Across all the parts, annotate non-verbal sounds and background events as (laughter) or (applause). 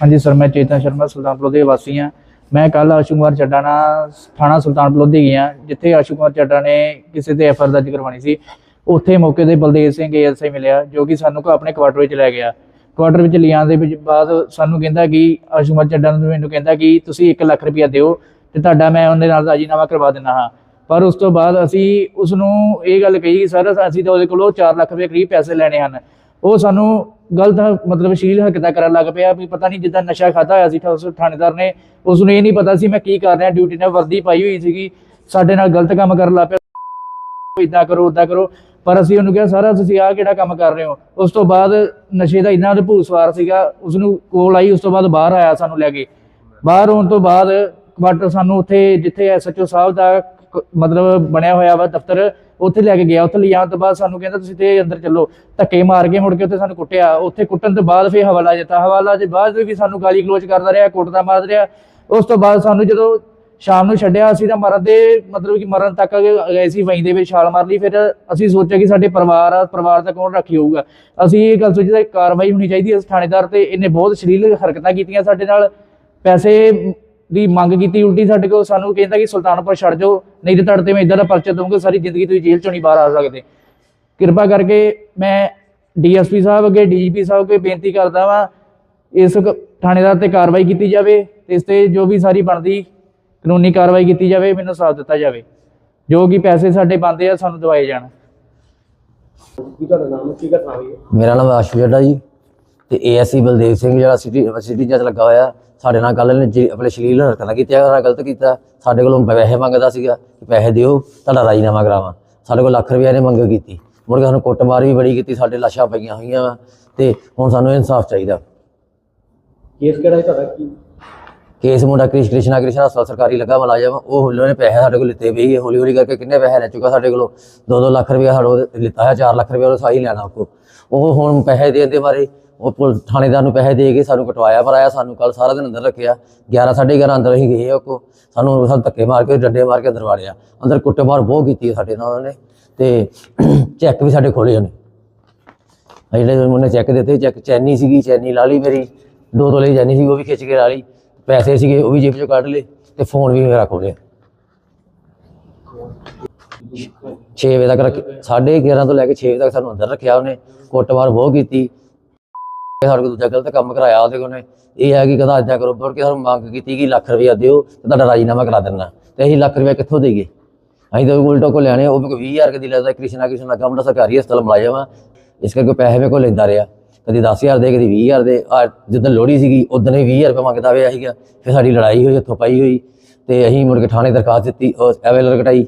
ਹਾਂਜੀ ਸਰ, ਮੈਂ ਚੇਤਨ ਸ਼ਰਮਾ ਸੁਲਤਾਨਪੁਰ ਦੇ ਵਾਸੀ ਹਾਂ। ਮੈਂ ਕੱਲ ਆਸ਼ੂ ਕੁਮਾਰ ਚੱਡਾ ਨਾਲ ਥਾਣਾ ਸੁਲਤਾਨਪੁਰ ਦੇ ਗਿਆ, ਜਿੱਥੇ ਆਸ਼ੂ ਕੁਮਾਰ ਚੱਡਾ ਨੇ ਕਿਸੇ ਤੇ ਐਫਆਰ ਦਰਜ ਕਰਵਾਉਣੀ ਸੀ। ਉੱਥੇ ਮੌਕੇ ਤੇ ਬਲਦੇਵ ਸਿੰਘ ਏਐਸਆਈ ਮਿਲਿਆ, ਜੋ ਕਿ ਸਾਨੂੰ ਕੋ, ਆਪਣੇ ਕੁਆਟਰ ਵਿੱਚ ਲੈ ਗਿਆ। ਕੁਆਟਰ ਵਿੱਚ ਲਿਆਉਣ ਦੇ ਵਿੱਚ ਬਾਅਦ ਸਾਨੂੰ ਕਹਿੰਦਾ ਕਿ ਆਸ਼ੂ ਕੁਮਾਰ ਚੱਡਾ ਨੂੰ, ਮੈਨੂੰ ਕਹਿੰਦਾ ਕਿ ਤੁਸੀਂ 1 ਲੱਖ ਰੁਪਇਆ ਦਿਓ ਤੇ ਤੁਹਾਡਾ ਮੈਂ ਉਹਦੇ ਨਾਲ ਰਾਜੀਨਾਮਾ ਕਰਵਾ ਦਿੰਦਾ ਹਾਂ। ਪਰ ਉਸ ਤੋਂ ਬਾਅਦ ਅਸੀਂ ਉਸ ਨੂੰ ਇਹ ਗੱਲ ਕਹੀ ਕਿ ਸਰ, ਅਸੀਂ ਤਾਂ ਉਹਦੇ ਕੋਲੋਂ 4 ਲੱਖ ਰੁਪਏ ਕਰੀਬ ਪੈਸੇ ਲੈਣੇ ਹਨ। ਉਹ ਸਾਨੂੰ ਗਲਤ ਮਤਲਬ ਸ਼ੀਲ ਹਰਕਤਾਂ ਕਰਨ ਲੱਗ ਪਿਆ ਵੀ ਪਤਾ ਨਹੀਂ ਜਿੱਦਾਂ ਨਸ਼ਾ ਖਾਦਾ ਹੋਇਆ ਸੀ ਤਾਂ ਉਸ ਥਾਣੇਦਾਰ ਨੇ ਉਸ ਨੂੰ ਇਹ ਨਹੀਂ ਪਤਾ ਸੀ ਮੈਂ ਕੀ ਕਰ ਰਿਹਾ ਡਿਊਟੀ ਨੇ ਵਰਦੀ ਪਾਈ ਹੋਈ ਸੀਗੀ, ਸਾਡੇ ਨਾਲ ਗਲਤ ਕੰਮ ਕਰਨ ਲੱਗ ਪਿਆ। ਇਦਾਂ ਕਰੋ ਉਦਾਂ ਕਰੋ, ਪਰ ਅਸੀਂ ਉਹਨੂੰ ਕਿਹਾ, ਸਾਰਾ ਤੁਸੀਂ ਆਹ ਕਿਹੜਾ ਕੰਮ ਕਰ ਰਹੇ ਹੋ? ਉਸ ਤੋਂ ਬਾਅਦ ਨਸ਼ੇ ਦਾ ਇੰਨਾ ਭੂਤ ਸਵਾਰ ਸੀਗਾ ਉਸ ਨੂੰ ਕੋਲ ਆਈ, ਉਸ ਤੋਂ ਬਾਅਦ ਬਾਹਰ ਆਇਆ ਸਾਨੂੰ ਲੈ ਕੇ। ਬਾਹਰ ਆਉਣ ਤੋਂ ਬਾਅਦ ਕੁਆਟਰ ਸਾਨੂੰ ਉੱਥੇ ਜਿੱਥੇ ਐਸਐਚਓ ਸਾਹਿਬ ਦਾ ਕ- ਮਤਲਬ ਬਣਿਆ ਹੋਇਆ ਵਾ ਦਫ਼ਤਰ ਉੱਥੇ ਲੈ ਕੇ ਗਿਆ, ਉੱਥੇ ਲਿਆਉਣ ਤੋਂ ਬਾਅਦ ਸਾਨੂੰ ਕਹਿੰਦਾ ਤੁਸੀਂ ਤੇ ਅੰਦਰ ਚੱਲੋ। ਧੱਕੇ ਮਾਰ ਕੇ ਮੁੜ ਕੇ ਉੱਥੇ ਸਾਨੂੰ ਕੁੱਟਿਆ। ਉੱਥੇ ਕੁੱਟਣ ਤੋਂ ਬਾਅਦ ਫਿਰ ਹਵਾਲਾ ਦਿੱਤਾ। ਹਵਾਲਾ ਦੇ ਬਾਅਦ ਵੀ ਸਾਨੂੰ ਗਾਲੀ ਗਲੋਚ ਕਰਦਾ ਰਿਹਾ, ਕੁੱਟਦਾ ਮਾਰਦਾ ਰਿਹਾ। ਉਸ ਤੋਂ ਬਾਅਦ ਸਾਨੂੰ ਜਦੋਂ ਸ਼ਾਮ ਨੂੰ ਛੱਡਿਆ, ਅਸੀਂ ਤਾਂ ਮਰਨ ਦੇ ਮਤਲਬ ਕਿ ਮਰਨ ਤੱਕ ਗਏ ਸੀ ਵਹੀਂ ਦੇ ਵਿੱਚ ਛਾਲ ਮਾਰ ਲਈ। ਫਿਰ ਅਸੀਂ ਸੋਚਿਆ ਕਿ ਸਾਡੇ ਪਰਿਵਾਰ ਆ, ਪਰਿਵਾਰ ਦਾ ਕੌਣ ਰੱਖੀ ਹੋਊਗਾ? ਅਸੀਂ ਇਹ ਗੱਲ ਸੋਚੀ ਕਿ ਕਾਰਵਾਈ ਹੋਣੀ ਚਾਹੀਦੀ ਹੈ ਥਾਣੇਦਾਰ ਤੇ। ਇਹਨੇ ਬਹੁਤ ਸ਼ਲੀਲ ਹਰਕਤਾਂ ਕੀਤੀਆਂ ਸਾਡੇ ਨਾਲ। ਪੈਸੇ ਦੀ ਮੰਗ ਕੀਤੀ ਉਲਟੀ ਸਾਡੇ ਕੋਲ ਸਾਨੂੰ ਕਹਿੰਦਾ ਕਿ ਸੁਲਤਾਨਪੁਰ ਛੱਡ ਜਾਓ ਨਹੀਂ ਤੇ ਤੁਹਾਡੇ ਤੇ ਮੈਂ ਇਦਾਂ ਦਾ ਪਰਚਾ ਦਊਂਗਾ ਸਾਰੀ ਜ਼ਿੰਦਗੀ ਤੁਸੀਂ ਜੇਲ੍ਹ ਚੋਂ ਨਹੀਂ ਬਾਹਰ ਆ ਸਕਦੇ। ਕਿਰਪਾ ਕਰਕੇ ਮੈਂ ਡੀਐਸਪੀ ਸਾਹਿਬ ਅੱਗੇ ਡੀਜੀਪੀ ਸਾਹਿਬ ਅੱਗੇ ਬੇਨਤੀ ਕਰਦਾ ਵਾਂ ਇਸ ਕ- ਥਾਣੇਦਾਰ ਤੇ ਕਾਰਵਾਈ ਕੀਤੀ ਜਾਵੇ ਤੇ ਇਸ ਤੇ ਜੋ ਵੀ ਸਾਰੀ ਬਣਦੀ ਕਾਨੂੰਨੀ ਕਾਰਵਾਈ ਕੀਤੀ ਜਾਵੇ ਮੈਨੂੰ ਸਾਥ ਦਿੱਤਾ ਜਾਵੇ। ਜੋ ਕਿ ਪੈਸੇ ਸਾਡੇ ਬੰਦੇ ਆ ਸਾਨੂੰ ਦਵਾਏ ਜਾਣ। ਕੀ ਤੁਹਾਡਾ ਨਾਮ ਕੀ ਘਟਨਾ ਹੋਈ ਹੈ? ਮੇਰਾ ਨਾਮ ਆਸ਼ੂ ਜੱਡਾ ਜੀ। ਤੇ ਏਐਸਸੀ ਬਲਦੇਵ ਸਿੰਘ ਜਿਹੜਾ ਸਿਟੀ ਸਿਟੀ ਜੱਜ ਲੱਗਾ ਹੋਇਆ ਸਾਡੇ ਨਾਲ ਕੱਲ ਨੇ ਆਪਣੇ ਸ਼ਲੀਲ ਹਰਕਤਾਂ ਕੀਤੀਆਂ ਉਹਨਾਂ ਗਲਤ ਕੀਤਾ। ਸਾਡੇ ਕੋਲੋਂ ਪੈਸੇ ਮੰਗਦਾ ਸੀਗਾ ਕਿ ਪੈਸੇ ਦਿਓ ਤੁਹਾਡਾ ਰਾਜੀਨਾਮਾ ਕਰਾਵਾਂ। ਸਾਡੇ ਕੋਲ ਲੱਖ ਰੁਪਏ ਨੇ ਮੰਗ ਕੀਤੀ। ਕੇ ਸਾਨੂੰ ਕੁੱਟਮਾਰ ਵੀ ਬੜੀ ਕੀਤੀ ਸਾਡੇ ਲਾਸ਼ਾਂ ਪਈਆਂ ਹੋਈਆਂ ਤੇ ਹੁਣ ਸਾਨੂੰ ਇਨਸਾਫ ਚਾਹੀਦਾ। ਕੇਸ ਕਿਹੜਾ ਹੈ ਤੁਹਾਡਾ? ਕੀ? ਕੇਸ ਮੁੰਡਾ ਕ੍ਰਿਸ਼ ਕ੍ਰਿਸ਼ਨਾ ਕ੍ਰਿਸ਼ਨਾ ਹਸਪਤਾਲ ਸਰਕਾਰੀ ਲੱਗਾ ਮਲਾਜਮ। ਉਹ ਹੌਲੀ ਨੇ ਪੈਸੇ ਸਾਡੇ ਕੋਲ ਲਿੱਤੇ ਵੀ ਹੌਲੀ ਹੌਲੀ ਕਰਕੇ ਕਿੰਨੇ ਪੈਸੇ ਲੈ ਚੁੱਕਾ ਸਾਡੇ ਕੋਲੋਂ? 2-2 ਲੱਖ ਰੁਪਏ ਸਾਡੇ ਕੋਲ ਲਿੱਤਾ ਹੈ 4 ਲੱਖ ਰੁਪਏ ਉਹ ਸਾਈ ਲੈਣਾ ਆਪਕੋ ਉਹ ਹੁਣ ਪੈਸੇ ਦੇਣ ਦੇ ਮਾਰੇ ਉਹ ਪੁਲ ਥਾਣੇਦਾਰ ਨੂੰ ਪੈਸੇ ਦੇ ਕੇ ਸਾਨੂੰ ਕਟਵਾਇਆ ਭਰਾਇਆ ਸਾਨੂੰ ਕੱਲ ਸਾਰਾ ਦਿਨ ਅੰਦਰ ਰੱਖਿਆ। 11 11:30 ਅੰਦਰ ਅਸੀਂ ਗਏ ਉਹ ਕੋ। ਸਾਨੂੰ ਸਾਨੂੰ ਧੱਕੇ ਮਾਰ ਕੇ, ਡੰਡੇ ਮਾਰ ਕੇ ਅੰਦਰ ਵਾੜਿਆ ਅੰਦਰ ਕੁੱਟਮਾਰ ਬਹੁਤ ਕੀਤੀ ਸਾਡੇ ਨਾਲ ਉਹਨੇ। ਤੇ (clears throat) ਚੈੱਕ ਵੀ ਸਾਡੇ ਖੋਲੇ ਉਹਨੇ। ਜਿਹੜੇ ਉਹਨੇ ਚੈੱਕ ਦਿੱਤੇ, ਚੈੱਕ ਚੈਨੀ ਸੀਗੀ, ਚੈਨੀ ਲਾ ਲਈ ਮੇਰੀ। ਦੋ ਤੋਲੇ ਚੈਨੀ ਸੀ ਉਹ ਵੀ ਖਿੱਚ ਕੇ ਲਾ ਲਈ। ਪੈਸੇ ਸੀਗੇ, ਉਹ ਵੀ ਜੇਬ ਚੋਂ ਕੱਢ ਲਏ ਤੇ ਫੋਨ ਵੀ ਮੇਰਾ ਖੋਲਿਆ 6 ਵਜੇ ਤੱਕ ਰੱਖ 11:30 ਤੋਂ ਲੈ ਕੇ 6 ਵਜੇ ਤੱਕ ਸਾਨੂੰ ਅੰਦਰ ਰੱਖਿਆ ਉਹਨੇ। ਕੁੱਟਮਾਰ ਬਹੁਤ ਕੀਤੀ। ਸਾਡੇ ਕੋਲ ਦੂਜਾ ਗਲਤ ਕੰਮ ਕਰਾਇਆ ਉਹਦੇ ਕੋਲ ਨੇ ਇਹ ਹੈ ਕਿ ਕਦਾ ਇਦਾਂ ਕਰੋ ਮੁੜ ਕੇ ਸਾਨੂੰ ਮੰਗ ਕੀਤੀ ਕਿ ਲੱਖ ਰੁਪਇਆ ਦਿਓ ਤੇ ਤੁਹਾਡਾ ਰਾਜੀਨਾਮਾ ਕਰਾ ਦੇਣਾ। ਤੇ ਅਸੀਂ ਲੱਖ ਰੁਪਇਆ ਕਿੱਥੋਂ ਦੇਈਏ? ਅਸੀਂ ਤਾਂ ਉਲਟੋ ਕੋ ਲੈਣੇ ਉਹ ਵੀ ਕੋਈ 20000 ਕਦੀ ਲੱਗਦਾ ਕ੍ਰਿਸ਼ਨਾ ਕ੍ਰਿਸ਼ਨਾ ਕੰਮ ਦਾ ਸਰਕਾਰੀ ਹਸਪਤਾਲ ਮੁਲਾਜ਼ਮ ਆ ਇਸ ਕਰਕੇ ਪੈਸੇ ਮੇਰੇ ਕੋਲ ਲੈਂਦਾ ਰਿਹਾ। ਕਦੀ 10000 ਦੇ, ਕਦੀ 20000 ਦੇ। ਆ ਜਿੱਦਾਂ ਲੋੜੀ ਸੀਗੀ, ਉਦੋਂ ਹੀ 20000 ਰੁਪਏ ਮੰਗਦਾ ਹੋਇਆ ਸੀਗਾ। ਫਿਰ ਸਾਡੀ ਲੜਾਈ ਹੋਈ, ਉੱਥੋਂ ਪਾਈ ਹੋਈ। ਤੇ ਅਸੀਂ ਮੁੜ ਕੇ ਥਾਣੇ ਦਰਖਾਸਤ ਦਿੱਤੀ, ਉਹ ਐਵੇਲਰ ਕਟਾਈ।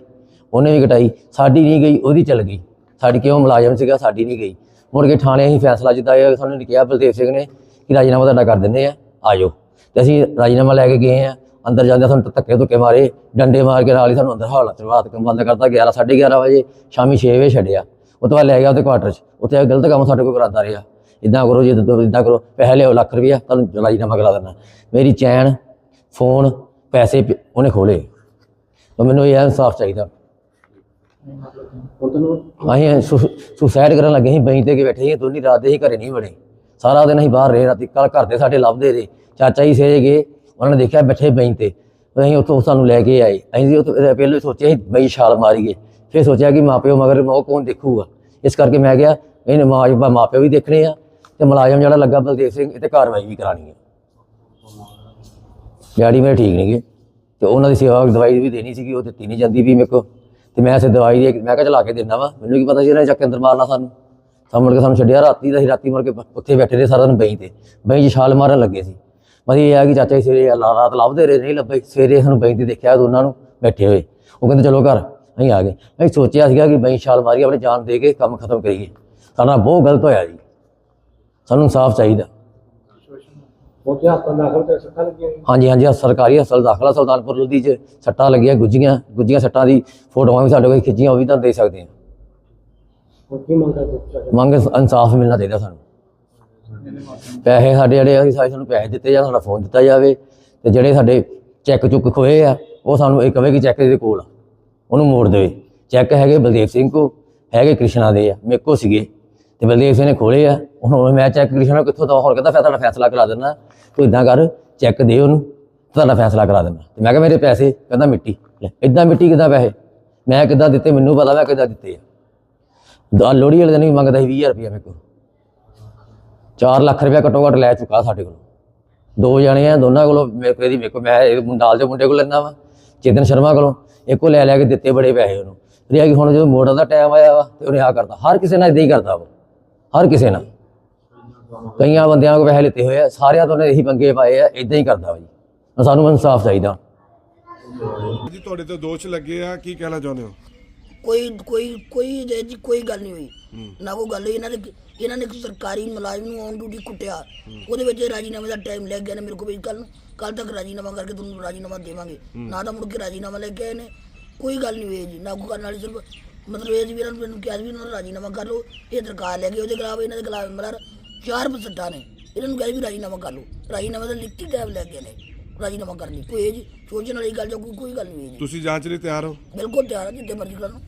ਉਹਨੇ ਵੀ ਕਟਾਈ। ਸਾਡੀ ਨਹੀਂ ਗਈ, ਉਹਦੀ ਚੱਲ ਗਈ। ਸਾਡੀ ਕਿਉਂ ਮੁਲਾਜ਼ਮ ਸੀਗਾ, ਸਾਡੀ ਨਹੀਂ ਗਈ। ਮੁੜ ਕੇ ਥਾਣੇ ਅਸੀਂ ਫੈਸਲਾ ਜਿੱਦਾਂ ਇਹ ਸਾਨੂੰ ਨੇ ਕਿਹਾ, ਬਲਦੇਵ ਸਿੰਘ ਨੇ ਕਿ ਰਾਜੀਨਾਮਾ ਤੁਹਾਡਾ ਕਰ ਦਿੰਦੇ ਆ ਆਜੋ ਤੇ ਅਸੀਂ ਰਾਜੀਨਾਮਾ ਲੈ ਕੇ ਗਏ ਆ, ਅੰਦਰ ਜਾਂਦੇ ਸਾਨੂੰ ਧੱਕੇ ਧੁੱਕੇ ਮਾਰੇ, ਡੰਡੇ ਮਾਰ ਕੇ ਨਾਲ ਹੀ ਸਾਨੂੰ ਅੰਦਰ ਹਾਲਤ ਰਾਤ ਕੰਮ ਬੰਦ ਕਰਤਾ 11 11:30 ਵਜੇ, ਸ਼ਾਮੀ 6 ਵਜੇ ਛੱਡਿਆ। ਉਹ ਤੋਂ ਬਾਅਦ ਲੈ ਗਿਆ ਉਹਦੇ ਕੁਆਟਰ 'ਚ। ਉੱਥੇ ਗਲਤ ਕੰਮ ਸਾਡੇ ਕੋਲ ਕਰਾਉਂਦਾ ਰਿਹਾ। ਇਦਾਂ ਕਰੋ ਜੀ ਇਦਾਂ ਕਰੋ, ਪੈਸੇ ਲਿਓ ਲੱਖ ਰੁਪਇਆ ਤੁਹਾਨੂੰ ਰਾਜੀਨਾਮਾ ਕਰਾ ਦੇਣਾ। ਮੇਰੀ ਚੈਨ, ਫੋਨ, ਪੈਸੇ ਪ- ਉਹਨੇ ਖੋਲੇ ਤਾਂ ਮੈਨੂੰ ਇਹ ਇਨਸਾਫ ਚਾਹੀਦਾ। ਅਸੀਂ ਸੁਸਾਇਡ ਕਰਨ ਲੱਗੇ ਸੀ, ਬੈਂਚ ਤੇ ਕੇ ਬੈਠੇ ਸੀ ਦੋਨੀ ਰਾਤ ਦੇ ਹੀ ਘਰੇ ਨਹੀਂ ਵੜੇ। ਸਾਰਾ ਦਿਨ ਅਸੀਂ ਬਾਹਰ ਰਹੇ, ਰਾਤੀ ਕੱਲ ਘਰ ਦੇ ਸਾਡੇ ਲੱਭਦੇ ਰਹੇ। ਚਾਚਾ ਜੀ ਸੇਰੇ ਗਏ, ਉਹਨਾਂ ਨੇ ਦੇਖਿਆ ਬੈਠੇ ਬੈਂਚ ਤੇ। ਅਸੀਂ ਉੱਥੋਂ ਸਾਨੂੰ ਲੈ ਕੇ ਆਏ। ਅਸੀਂ ਉੱਥੋਂ ਪਹਿਲਾਂ ਹੀ ਸੋਚਿਆ ਸੀ ਬਈ ਛਾਲ ਮਾਰੀਏ। ਫਿਰ ਸੋਚਿਆ ਕਿ ਮਾਪਿਓ ਮਗਰ ਉਹ ਕੌਣ ਦੇਖੂਗਾ? ਇਸ ਕਰਕੇ ਮੈਂ ਕਿਹਾ, ਇਹਨੇ ਮਾਂ ਮਾਪਿਓ ਵੀ ਦੇਖਣੇ ਆ ਤੇ ਮੁਲਾਜ਼ਮ ਜਿਹੜਾ ਲੱਗਾ ਬਲਦੇਵ ਸਿੰਘ, ਇਹ ਤੇ ਕਾਰਵਾਈ ਵੀ ਕਰਾਣੀ ਹੈ ਡੈਡੀ ਮੇਰੇ ਠੀਕ ਨਹੀਂਗੇ ਤੇ ਉਹਨਾਂ ਦੀ ਸੇਵਾ ਦਵਾਈ ਵੀ ਦੇਣੀ ਸੀਗੀ, ਉਹ ਦਿੱਤੀ ਨਹੀਂ ਜਾਂਦੀ ਵੀ ਮੇਰੇ ਕੋ ਤੇ ਮੈਂ ਸੇ ਦਵਾਈ ਦੇ ਮੈਂ ਕਿਹਾ ਚਲਾ ਕੇ ਦੇਣਾ ਵਾ। ਮੈਨੂੰ ਕੀ ਪਤਾ ਸੀ ਇਹਨਾਂ ਨੇ ਚੱਕ ਕੇ ਅੰਦਰ ਮਾਰਨਾ ਸਾਨੂੰ। ਤਾਂ ਮੁੜ ਕੇ ਸਾਨੂੰ ਛੱਡਿਆ, ਰਾਤੀ ਦਾ ਅਸੀਂ ਰਾਤੀ ਮੁੜ ਕੇ ਉੱਥੇ ਬੈਠੇ ਰਹੇ ਸਾਰਾ ਦਿਨ ਬਈ ਤੇ। ਬਈ 'ਚ ਛਾਲ ਮਾਰਨ ਲੱਗੇ ਸੀ। ਮਤਲਬ ਇਹ ਆ ਕਿ ਚਾਚਾ ਜੀ ਸਵੇਰੇ ਰਾਤ ਲੱਭਦੇ ਰਹੇ, ਨਹੀਂ ਲੱਭੇ। ਸਵੇਰੇ ਸਾਨੂੰ ਬਈ ਤੇ ਦੇਖਿਆ ਦੋਨਾਂ ਨੂੰ ਬੈਠੇ ਹੋਏ। ਉਹ ਕਹਿੰਦੇ, ਚਲੋ ਘਰ, ਅਸੀਂ ਆ ਗਏ। ਅਸੀਂ ਸੋਚਿਆ ਸੀਗਾ ਕਿ ਬਈ ਛਾਲ ਮਾਰੀ ਆਪਣੀ ਜਾਨ ਦੇ ਕੇ ਕੰਮ ਖਤਮ ਕਰੀਏ। ਸਾਡਾ ਬਹੁਤ ਗਲਤ ਹੋਇਆ ਜੀ। ਸਾਨੂੰ ਇਨਸਾਫ ਚਾਹੀਦਾ। ਉੱਥੇ ਹਸਪਤਾਲ ਦਾਖਲ ਤੇ ਸੱਟਾਂ ਲੱਗੀਆਂ ਹੋਈਆਂ। ਹਾਂਜੀ ਹਾਂਜੀ ਸਰਕਾਰੀ ਹਸਪਤਾਲ ਦਾਖਲਾ ਸੁਲਤਾਨਪੁਰ ਲੋਧੀ 'ਚ ਸੱਟਾਂ ਲੱਗੀਆਂ ਗੁੱਜੀਆਂ ਗੁੱਜੀਆਂ ਸੱਟਾਂ ਦੀ ਫੋਟੋਆਂ ਵੀ ਸਾਡੇ ਕੋਲ ਖਿੱਚੀਆਂ ਉਹ ਵੀ ਤੁਹਾਨੂੰ ਦੇ ਸਕਦੇ ਹਾਂ ਹੁਣ ਕੀ ਮੰਗ ਕਰਦੇ ਹੋ ਤੁਸੀਂ? ਮੰਗ ਇਨਸਾਫ ਮਿਲਣਾ ਚਾਹੀਦਾ ਸਾਨੂੰ ਪੈਸੇ ਸਾਡੇ ਜਿਹੜੇ ਅਸੀਂ ਸਾਰੇ ਸਾਨੂੰ ਪੈਸੇ ਦਿੱਤੇ ਜਾਣ ਸਾਡਾ ਫੋਨ ਦਿੱਤਾ ਜਾਵੇ ਤੇ ਜਿਹੜੇ ਸਾਡੇ ਚੈੱਕ ਚੁੱਕ ਖੋਏ ਆ ਉਹ ਸਾਨੂੰ ਇਹ ਕਵੇ ਕਿ ਚੈੱਕ ਇਹਦੇ ਕੋਲ ਆ ਉਹਨੂੰ ਮੋੜ ਦੇਵੇ ਚੈੱਕ ਹੈਗੇ ਬਲਦੇਵ ਸਿੰਘ ਕੋ ਹੈਗੇ ਕ੍ਰਿਸ਼ਨਾ ਦੇ ਆ ਮੇਰੇ ਕੋ ਸੀਗੇ ਤੇ ਬਲਦੇਵ ਸਿੰਘ ਨੇ ਖੋਲੇ ਆ ਹੁਣ ਮੈਂ ਚੈੱਕ ਕ੍ਰਿਸ਼ਨਾ ਨੂੰ ਕਿੱਥੋਂ ਦਵਾਂ ਹੁਣ ਕਹਿੰਦਾ ਫਿਰ ਤੁਹਾਡਾ ਫੈਸਲਾ ਕਰਾ ਦਿੰਦਾ ਤੂੰ ਇਦਾਂ ਕਰ ਚੈੱਕ ਦੇ ਉਹਨੂੰ ਤੁਹਾਡਾ ਫੈਸਲਾ ਕਰਾ ਦਿੰਦਾ। ਤੇ ਮੈਂ ਕਿਹਾ, ਮੇਰੇ ਪੈਸੇ ਕਹਿੰਦਾ ਮਿੱਟੀ, ਲੈ ਇਦਾਂ ਮਿੱਟੀ ਕਿੱਦਾਂ ਪੈਸੇ? ਮੈਂ ਕਿੱਦਾਂ ਦਿੱਤੇ, ਮੈਨੂੰ ਪਤਾ ਮੈਂ ਕਿੱਦਾਂ ਦਿੱਤੇ ਆ। ਦਾ ਲੋੜੀ ਵਾਲੇ ਦਿਨ ਵੀ ਮੰਗਦਾ ਸੀ 20000 ਰੁਪਇਆ ਮੇਰੇ ਕੋਲ। 4 ਲੱਖ ਰੁਪਇਆ ਘੱਟੋ ਘੱਟ ਲੈ ਚੁੱਕਾ ਸਾਡੇ ਕੋਲ। ਦੋ ਜਣੇ ਆ, ਦੋਨਾਂ ਕੋਲੋਂ ਮੇਰੇ ਕੋਲ ਇਹਦੀ, ਮੇਰੇ ਕੋਲ ਮੈਂ ਇਹ ਨਾਲ ਦੇ ਮੁੰਡੇ ਕੋਲ ਲੈਂਦਾ ਵਾ, ਚੇਤਨ ਸ਼ਰਮਾ ਕੋਲੋਂ, ਇੱਕੋ ਲੈ ਲਿਆ ਕੇ ਦਿੱਤੇ ਬੜੇ ਪੈਸੇ ਉਹਨੂੰ। ਰਿਆ ਕਿ ਹੁਣ ਜਦੋਂ ਮੋੜਨ ਦਾ ਟਾਈਮ ਆਇਆ ਵਾ, ਤੇ ਉਹਨੇ ਆ ਕਰਦਾ ਹਰ ਕਿਸੇ ਨਾਲ ਇਦਾਂ ਹੀ ਕਰਦਾ ਵਾ ਹਰ ਕਿਸੇ ਨਾਲ। ਕਈਆਂ ਬੰਦਿਆਂ ਕੋਲ ਪੈਸੇ ਲਿੱਤੇ ਹੋਏ ਆ ਸਾਰਿਆਂ ਤੋਂ ਇਹੀ ਪੰਗੇ ਪਾਏ ਆ ਇਦਾਂ ਹੀ ਕਰਦਾ ਵਾ ਜੀ ਹੁਣ ਸਾਨੂੰ ਇਨਸਾਫ ਚਾਹੀਦਾ। ਜੀ ਤੁਹਾਡੇ ਤੇ ਦੋਸ਼ ਲੱਗੇ ਆ ਕੀ ਕਹਿਣਾ ਚਾਹੁੰਦੇ ਹੋ? ਕੋਈ ਕੋਈ ਕੋਈ 'ਚ ਕੋਈ ਗੱਲ ਨਹੀਂ ਹੋਈ। ਨਾ ਕੋਈ ਗੱਲ ਹੋਈ ਇਹਨਾਂ ਨੇ ਇਹਨਾਂ ਨੇ ਸਰਕਾਰੀ ਮੁਲਾਜ਼ਮ ਨੂੰ ਔਨ ਡਿਊਟੀ ਕੁੱਟਿਆ। ਉਹਦੇ ਵਿੱਚ ਰਾਜੀਨਾਮੇ ਦਾ ਟਾਈਮ ਲੱਗ ਗਿਆ ਨੇ ਮੇਰੇ ਕੋਲ ਵੀ। ਕੱਲ ਕੱਲ ਤੱਕ ਰਾਜੀਨਾਮਾ ਕਰਕੇ ਤੁਹਾਨੂੰ ਰਾਜੀਨਾਮਾ ਦੇਵਾਂਗੇ। ਨਾ ਤਾਂ ਮੁੜ ਕੇ ਰਾਜੀਨਾਮਾ ਲੈ ਕੇ ਆਏ ਨੇ। ਕੋਈ ਗੱਲ ਨਹੀਂ ਹੋਈ ਜੀ ਨਾ ਕੋਈ ਕਰਨ ਵਾਲੀ ਸਿਰਫ ਮਤਲਬ ਇਹ ਜੀ ਵੀ ਇਹਨਾਂ ਨੂੰ ਮੈਨੂੰ ਕਿਹਾ ਵੀ ਇਹਨਾਂ ਨੂੰ ਰਾਜੀਨਾਮਾ ਕਰ ਲਓ। ਇਹ ਦਰਕਾਰ ਲੈ ਕੇ ਉਹਦੇ ਖਿਲਾਫ ਇਹਨਾਂ ਦੇ ਖਿਲਾਫ ਮਤਲਬ ਚਾਰ ਪਸੱਟਾਂ ਨੇ। ਇਹਨਾਂ ਨੂੰ ਕਿਹਾ ਵੀ ਰਾਜੀਨਾਮਾ ਕਰ ਲਓ। ਰਾਜੀਨਾਮਾ ਦਾ ਲਿਖਤੀ ਟਾਈਮ ਲੈ ਕੇ ਨੇ। ਰਾਜੀਨਾਮਾ ਕਰਨ। ਕੋਈ ਇਹ ਜੀ ਸੋਚਣ ਵਾਲੀ ਗੱਲ ਜਾਂ ਕੋਈ ਕੋਈ ਗੱਲ ਨਹੀਂ ਜੀ। ਤੁਸੀਂ ਜਾਂਚ ਲਈ ਤਿਆਰ ਹੋ? ਬਿਲਕੁਲ ਤਿਆਰ ਹਾਂ ਜਿੱਦੇ ਮਰਜ਼ੀ ਕਰਨ